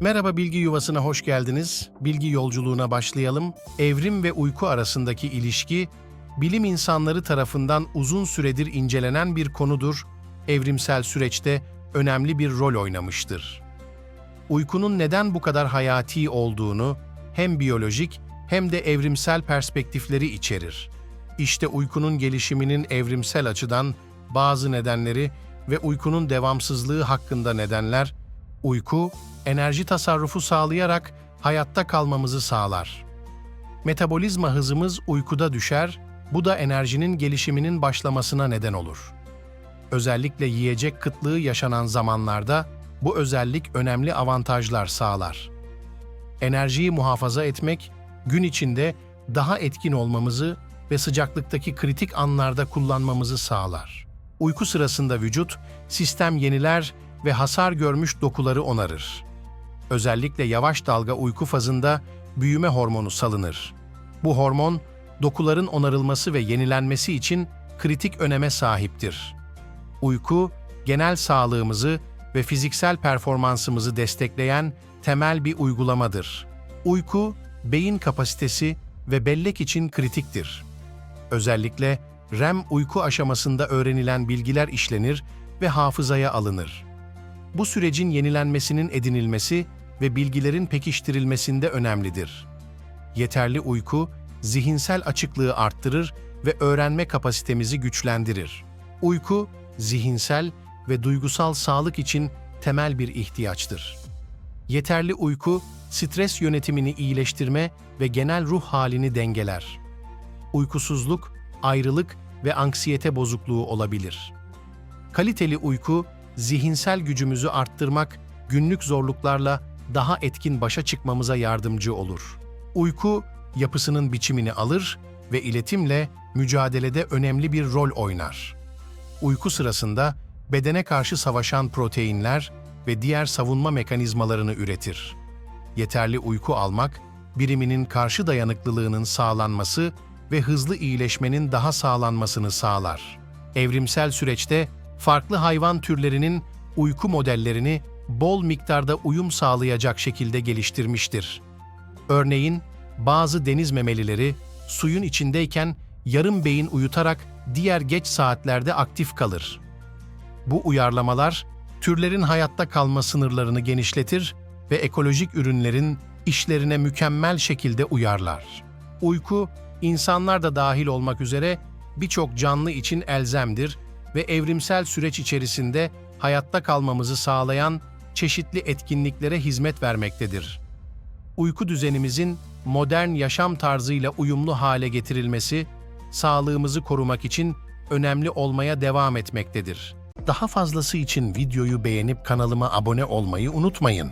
Merhaba bilgi yuvasına hoş geldiniz. Bilgi yolculuğuna başlayalım. Evrim ve uyku arasındaki ilişki, bilim insanları tarafından uzun süredir incelenen bir konudur. Evrimsel süreçte önemli bir rol oynamıştır. Uykunun neden bu kadar hayati olduğunu hem biyolojik hem de evrimsel perspektifleri içerir. İşte uykunun gelişiminin evrimsel açıdan bazı nedenleri ve uykunun devamsızlığı hakkında nedenler, uyku, enerji tasarrufu sağlayarak hayatta kalmamızı sağlar. Metabolizma hızımız uykuda düşer, bu da enerjinin gelişiminin başlamasına neden olur. Özellikle yiyecek kıtlığı yaşanan zamanlarda bu özellik önemli avantajlar sağlar. Enerjiyi muhafaza etmek, gün içinde daha etkin olmamızı ve sıcaklıktaki kritik anlarda kullanmamızı sağlar. Uyku sırasında vücut, sistem yeniler ve hasar görmüş dokuları onarır. Özellikle yavaş dalga uyku fazında büyüme hormonu salınır. Bu hormon, dokuların onarılması ve yenilenmesi için kritik öneme sahiptir. Uyku, genel sağlığımızı ve fiziksel performansımızı destekleyen temel bir uygulamadır. Uyku, beyin kapasitesi ve bellek için kritiktir. Özellikle REM uyku aşamasında öğrenilen bilgiler işlenir ve hafızaya alınır. Bu sürecin yenilenmesinin edinilmesi ve bilgilerin pekiştirilmesinde önemlidir. Yeterli uyku, zihinsel açıklığı arttırır ve öğrenme kapasitemizi güçlendirir. Uyku, zihinsel ve duygusal sağlık için temel bir ihtiyaçtır. Yeterli uyku, stres yönetimini iyileştirme ve genel ruh halini dengeler. Uykusuzluk, ayrılık ve anksiyete bozukluğu olabilir. Kaliteli uyku, zihinsel gücümüzü arttırmak, günlük zorluklarla daha etkin başa çıkmamıza yardımcı olur. Uyku, yapısının biçimini alır ve iletimle mücadelede önemli bir rol oynar. Uyku sırasında bedene karşı savaşan proteinler ve diğer savunma mekanizmalarını üretir. Yeterli uyku almak, biriminin karşı dayanıklılığının sağlanması ve hızlı iyileşmenin daha sağlanmasını sağlar. Evrimsel süreçte farklı hayvan türlerinin uyku modellerini bol miktarda uyum sağlayacak şekilde geliştirmiştir. Örneğin bazı deniz memelileri suyun içindeyken yarım beyin uyutarak diğer geç saatlerde aktif kalır. Bu uyarlamalar türlerin hayatta kalma sınırlarını genişletir ve ekolojik ürünlerin işlerine mükemmel şekilde uyarlar. Uyku, insanlar da dahil olmak üzere birçok canlı için elzemdir ve evrimsel süreç içerisinde hayatta kalmamızı sağlayan çeşitli etkinliklere hizmet vermektedir. Uyku düzenimizin modern yaşam tarzıyla uyumlu hale getirilmesi, sağlığımızı korumak için önemli olmaya devam etmektedir. Daha fazlası için videoyu beğenip kanalıma abone olmayı unutmayın.